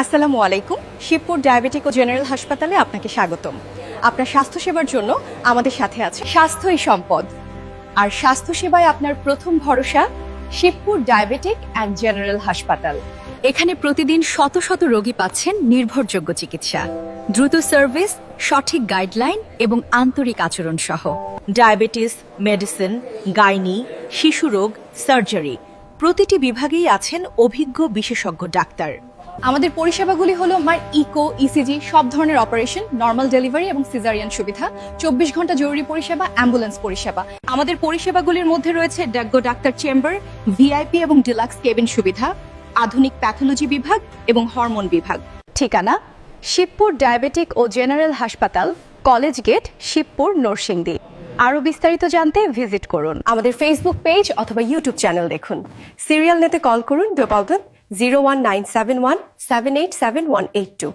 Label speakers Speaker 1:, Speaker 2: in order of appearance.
Speaker 1: আসসালামু আলাইকুম। শিবপুর ডায়াবেটিক ও জেনারেল হাসপাতালে আপনাকে স্বাগতম। আপনার স্বাস্থ্যসেবার জন্য আমাদের সাথে আছে স্বাস্থ্যই সম্পদ। আর স্বাস্থ্যসেবায় আপনার প্রথম ভরসা শিবপুর ডায়াবেটিক অ্যান্ড জেনারেল হাসপাতাল এখানে প্রতিদিন শত শত রোগী পাচ্ছেন নির্ভরযোগ্য চিকিৎসা। দ্রুত সার্ভিস, সঠিক গাইডলাইন এবং আন্তরিক আচরণ সহ ডায়াবেটিস মেডিসিন গাইনি শিশুরোগ সার্জারি। প্রতিটি বিভাগেই আছেন অভিজ্ঞ বিশেষজ্ঞ ডাক্তার। আমাদের পরিষেবাগুলি হলো আমার ইকো ইসিজি সব ধরনের অপারেশন নর্মাল ডেলিভারি এবং সিজারিয়ান সুবিধা, চব্বিশ ঘণ্টা জরুরি পরিষেবা অ্যাম্বুলেন্স পরিষেবা। আমাদের পরিষেবাগুলির মধ্যে রয়েছে ডাগ্য ডাক্তার চেম্বার ভিআইপি এবং ডিলাক্স কেবিন সুবিধা, আধুনিক প্যাথোলজি বিভাগ এবং হরমোন বিভাগ। ঠিকানা? শিবপুর ডায়াবেটিক ও জেনারেল হাসপাতাল কলেজ গেট শিবপুর, নরসিংদী। আরও বিস্তারিত জানতে ভিজিট করুন। আমাদের ফেসবুক পেজ অথবা ইউটিউব চ্যানেল দেখুন। সিরিয়াল নেতে কল করুন ডোপালটন zero one nine seven one seven eight seven one eight two